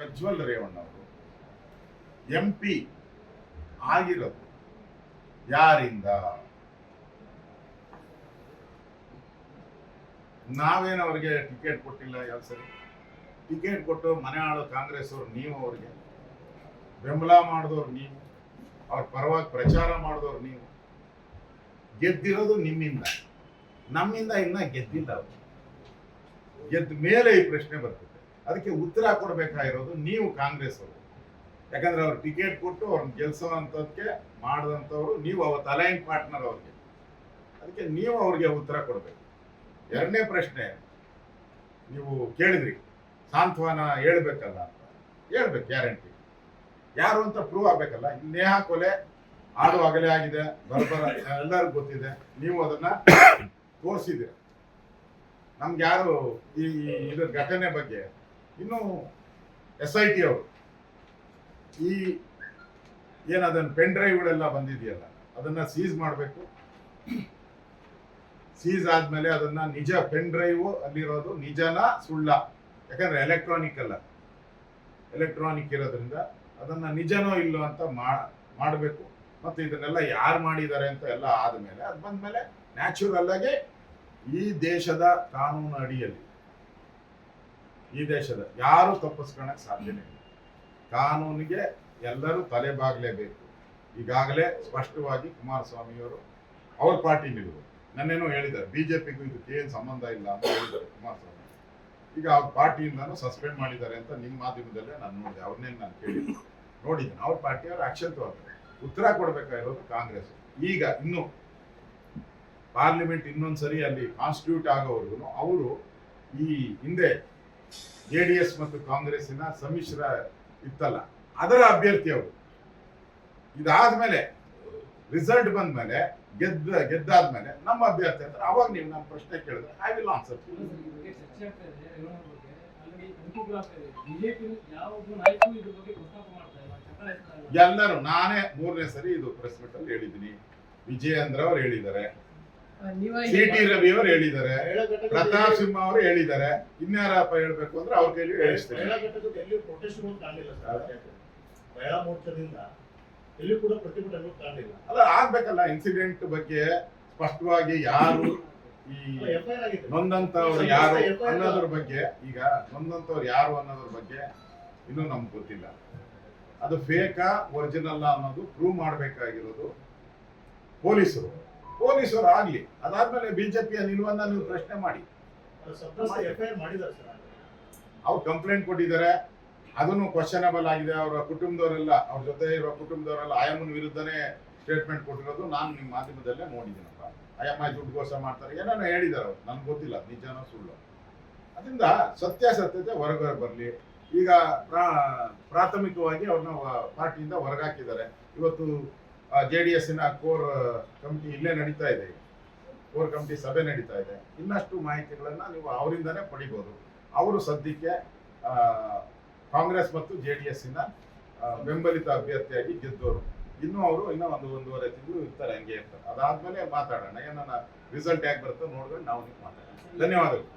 ಪ್ರಜ್ವಲ್ ರೇವಣ್ಣ ಅವರು M P ಆಗಿರೋದು. ಯಾರಿಂದ? ನಾವೇನು ಅವ್ರಿಗೆ ಟಿಕೆಟ್ ಕೊಟ್ಟಿಲ್ಲ ಯಾವ ಸರಿ ಟಿಕೆಟ್ ಕೊಟ್ಟು ಮನೆ ಆಳೋ ಕಾಂಗ್ರೆಸ್ ಅವ್ರು ನೀವು ಅವ್ರಿಗೆ. ಬೆಂಬಲ ಮಾಡಿದವ್ರು ನೀವು. ಅವ್ರ ಪರವಾಗಿ ಪ್ರಚಾರ ಮಾಡಿದವ್ರು ನೀವು. ಗೆದ್ದಿರೋದು ನಿಮ್ಮಿಂದ. ನಮ್ಮಿಂದ ಇನ್ನ ಗೆದ್ದಿಲ್ಲ ಅವರು. ಗೆದ್ದ ಮೇಲೆ ಈ ಪ್ರಶ್ನೆ ಬರ್ತದೆ. ಅದಕ್ಕೆ ಉತ್ತರ ಕೊಡಬೇಕಾಗಿರೋದು ನೀವು ಕಾಂಗ್ರೆಸ್ ಅವರು. ಯಾಕಂದ್ರೆ ಅವ್ರು ಟಿಕೆಟ್ ಕೊಟ್ಟು ಅವ್ರನ್ನ ಗೆಲ್ಸೋವಂಥದ್ಕೆ ಮಾಡಿದಂಥವ್ರು ನೀವು ಅವತ್ತು ಅಲೈನ್ ಪಾರ್ಟ್ನರ್ ಅವ್ರಿಗೆ. ಅದಕ್ಕೆ ನೀವು ಅವ್ರಿಗೆ ಉತ್ತರ ಕೊಡಬೇಕು. ಎರಡನೇ ಪ್ರಶ್ನೆ, ನೀವು ಕೇಳಿದ್ರಿ, ಸಾಂತ್ವನ ಹೇಳ್ಬೇಕಲ್ಲ ಅಂತ. ಹೇಳ್ಬೇಕು ಗ್ಯಾರಂಟಿ ಯಾರು ಅಂತ ಪ್ರೂವ್ ಆಗ್ಬೇಕಲ್ಲ. ನೇಹ ಕೊಲೆ ಆಡು ಅಗಲೆ ಆಗಿದೆ, ಬರ್ಬರ, ಎಲ್ಲರಿಗೂ ಗೊತ್ತಿದೆ. ನೀವು ಅದನ್ನ ತೋರಿಸಿದ್ದೀರ. ನಮ್ಗೆ ಯಾರು ಈ ಇದ್ರ ಘಟನೆ ಬಗ್ಗೆ ಇನ್ನು ಎಸ್ ಐ ಟಿ ಅವರು. ಈ ಏನದನ್ನ ಪೆನ್ ಡ್ರೈವ್ಗಳೆಲ್ಲ ಬಂದಿದೆಯಲ್ಲ, ಅದನ್ನ ಸೀಸ್ ಮಾಡಬೇಕು. ಸೀಸ್ ಆದ್ಮೇಲೆ ಅದನ್ನ ನಿಜ ಪೆನ್ ಡ್ರೈವ್ ಅಲ್ಲಿರೋದು ನಿಜನ ಸುಳ್ಳ, ಯಾಕಂದ್ರೆ ಎಲೆಕ್ಟ್ರಾನಿಕ್ ಅಲ್ಲ. ಎಲೆಕ್ಟ್ರಾನಿಕ್ ಇರೋದ್ರಿಂದ ಅದನ್ನ ನಿಜನೋ ಇಲ್ಲೋ ಅಂತ ಮಾಡಬೇಕು. ಮತ್ತು ಇದನ್ನೆಲ್ಲ ಯಾರು ಮಾಡಿದ್ದಾರೆ ಅಂತ ಎಲ್ಲ ಆದಮೇಲೆ ಅದು ಬಂದಮೇಲೆ ನ್ಯಾಚುರಲ್ ಆಗಿ ಈ ದೇಶದ ಕಾನೂನು ಅಡಿಯಲ್ಲಿ ಈ ದೇಶದ ಯಾರು ತಪ್ಪಿಸ್ಕೊಳಕ್ ಸಾಧ್ಯನೇ ಇಲ್ಲ. ಕಾನೂನಿಗೆ ಎಲ್ಲರೂ ತಲೆ ಬಾಗ್ಲೇಬೇಕು ಈಗಾಗಲೇ ಸ್ಪಷ್ಟವಾಗಿ ಕುಮಾರಸ್ವಾಮಿಯವರು ಅವ್ರ ಪಾರ್ಟಿ ನಿಲುವು ನನ್ನೇನೋ ಹೇಳಿದ್ದಾರೆ, ಬಿಜೆಪಿಗೂ ಇದಕ್ಕೆ ಏನು ಸಂಬಂಧ ಇಲ್ಲ ಅಂತ ಹೇಳಿದ್ದಾರೆ ಕುಮಾರಸ್ವಾಮಿ. ಈಗ ಅವ್ರ ಪಾರ್ಟಿಯಿಂದನೂ ಸಸ್ಪೆಂಡ್ ಮಾಡಿದ್ದಾರೆ ಅಂತ ನಿಮ್ಮ ಮಾಧ್ಯಮದಲ್ಲೇ ನಾನು ನೋಡಿದೆ. ಅವ್ರನ್ನೇನು ನಾನು ಕೇಳಿದ್ದೆ ನೋಡಿದ್ದೀನಿ, ಅವ್ರ ಪಾರ್ಟಿಯವರು ಆಕ್ಷನ್ ತಗೋತಾರೆ ಉತ್ತರ ಕೊಡಬೇಕಾಗಿರೋದು ಕಾಂಗ್ರೆಸ್. ಈಗ ಇನ್ನು ಪಾರ್ಲಿಮೆಂಟ್ ಇನ್ನೊಂದ್ಸರಿ ಅಲ್ಲಿ ಕಾನ್ಸ್ಟಿಟ್ಯೂಟ್ ಆಗೋವರೆಗೂ ಅವರು ಈ ಹಿಂದೆ ಜೆ ಡಿ ಎಸ್ ಮತ್ತು ಕಾಂಗ್ರೆಸ್ಸಿನ ಸಮ್ಮಿಶ್ರ ಇತ್ತಲ್ಲ, ಅದರ ಅಭ್ಯರ್ಥಿ ಅವರು. ಇದಾದ್ಮೇಲೆ ರಿಸಲ್ಟ್ ಬಂದ್ಮೇಲೆ, ಗೆದ್ದ, ಗೆದ್ದಾದ್ಮೇಲೆ ನಮ್ಮ ಅಭ್ಯರ್ಥಿ ಅಂತ ಅವಾಗ ನೀವು ನಮ್ಮ ಪ್ರಶ್ನೆ ಕೇಳಿದ್ರೆ ಐ ವಿಲ್ ಆನ್ಸರ್ ಎಲ್ಲರೂ, ನಾನೇ ಮೂರನೇ ಸರಿ ಇದು ಪ್ರೆಸ್ ಮೀಟ್ ಅಲ್ಲಿ ಹೇಳಿದ್ದೀನಿ. ವಿಜಯೇಂದ್ರ ಅವ್ರು ಹೇಳಿದ್ದಾರೆ. ಸಿ ಟಿ ರವಿ ಅವರು ಹೇಳಿದ್ದಾರೆ. ಪ್ರತಾಪ್ ಸಿಂಹ ಅವರು ಹೇಳಿದ್ದಾರೆ. ಇನ್ಯಾರಪ್ಪ ಹೇಳ್ಬೇಕು ಅಂದ್ರೆ ಅವ್ರ ಕೈಲಿ ಹೇಳಿಸ್ತಾರೆ ಎಲ್ಲಿ ಪ್ರೊಟೆಸ್ಟ್ ಕಾಣಲಿಲ್ಲ ಸರ್ ಮಹಿಳಾ ಮೋರ್ಚಾದಿಂದ ಎಲ್ಲಿ ಕೂಡ ಪ್ರತಿಭಟನೆ ಕಾಣಲಿಲ್ಲ. ಅಲ್ಲ ಆಗ್ಬೇಕಲ್ಲ ಇನ್ಸಿಡೆಂಟ್ ಬಗ್ಗೆ ಸ್ಪಷ್ಟವಾಗಿ ಯಾರು ಈ ನೊಂದಂತವ್ರು ಯಾರು ಅನ್ನೋದ್ರ ಬಗ್ಗೆ ಈಗ ನೊಂದಂತವ್ರು ಯಾರು ಅನ್ನೋದ್ರ ಬಗ್ಗೆ ಇನ್ನೂ ನಮ್ಗೆ ಗೊತ್ತಿಲ್ಲ. ಅದು ಫೇಕಾ ಒರಿಜಿನಲ್ಲ ಅನ್ನೋದು ಪ್ರೂವ್ ಮಾಡಬೇಕಾಗಿರೋದು ಪೊಲೀಸರು. ಪೊಲೀಸರು ಆಗಲಿ. ಅದಾದ್ಮೇಲೆ ಬಿಜೆಪಿಯ ನಿಲುವನ್ನ ನೀವು ಪ್ರಶ್ನೆ ಮಾಡಿ. ಎಫ್ಐಆರ್ ಮಾಡಿದ್ದಾರೆ ಸರ್ ಅವ್ರು ಕಂಪ್ಲೇಂಟ್ ಕೊಟ್ಟಿದ್ದಾರೆ. ಅದನ್ನು ಕ್ವಶನಬಲ್ ಆಗಿದೆ. ಅವರ ಕುಟುಂಬದವರೆಲ್ಲ ಅವ್ರ ಜೊತೆ ಇರುವ ಕುಟುಂಬದವರೆಲ್ಲ ಆಯಮ್ಮನ ವಿರುದ್ಧನೇ ಸ್ಟೇಟ್ಮೆಂಟ್ ಕೊಟ್ಟಿರೋದು ನಾನು ನಿಮ್ಮ ಮಾಧ್ಯಮದಲ್ಲೇ ನೋಡಿದ್ದೀನಪ್ಪ. ಅಯ್ಯಮ್ಮ ದುಡ್ಡುಗೋಸ ಮಾಡ್ತಾರೆ. ಏನೇನೋ ಹೇಳಿದಾರೆ ಅವ್ರು. ನನ್ಗೆ ಗೊತ್ತಿಲ್ಲ. ನಿಜನೋ ಸುಳ್ಳು? ಅದರಿಂದ ಸತ್ಯಾಸತ್ಯತೆ ಹೊರಗೆ ಬರಲಿ. ಈಗ ಪ್ರಾ- ಪ್ರಾಥಮಿಕವಾಗಿ ಅವ್ರನ್ನ ಪಾರ್ಟಿಯಿಂದ ಹೊರಗಾಕಿದ್ದಾರೆ. ಇವತ್ತು ಜೆ ಡಿ ಎಸ್ಸಿನ ಕೋರ್ ಕಮಿಟಿ ಇಲ್ಲೇ ನಡೀತಾ ಇದೆ. ಕೋರ್ ಕಮಿಟಿ ಸಭೆ ನಡೀತಾ ಇದೆ. ಇನ್ನಷ್ಟು ಮಾಹಿತಿಗಳನ್ನು ನೀವು ಅವರಿಂದನೇ ಪಡಿಬೋದು. ಅವರು ಸದ್ಯಕ್ಕೆ ಕಾಂಗ್ರೆಸ್ ಮತ್ತು ಜೆ ಡಿ ಎಸ್ಸಿನ ಬೆಂಬಲಿತ ಅಭ್ಯರ್ಥಿಯಾಗಿ ಗೆದ್ದವರು. ಇನ್ನೂ ಅವರು ಇನ್ನೂ ಒಂದು ಒಂದೂವರೆ ತಿಂಗಳು ಇರ್ತಾರೆ ಹಂಗೆ ಇರ್ತಾರೆ ಅದಾದ್ಮೇಲೆ ಮಾತಾಡೋಣ. ಏನನ್ನ ರಿಸಲ್ಟ್ ಯಾಕೆ ಬರುತ್ತೋ ನೋಡ್ಕೊಂಡು ನಾವು ಮಾತಾಡೋಣ. ಧನ್ಯವಾದಗಳು.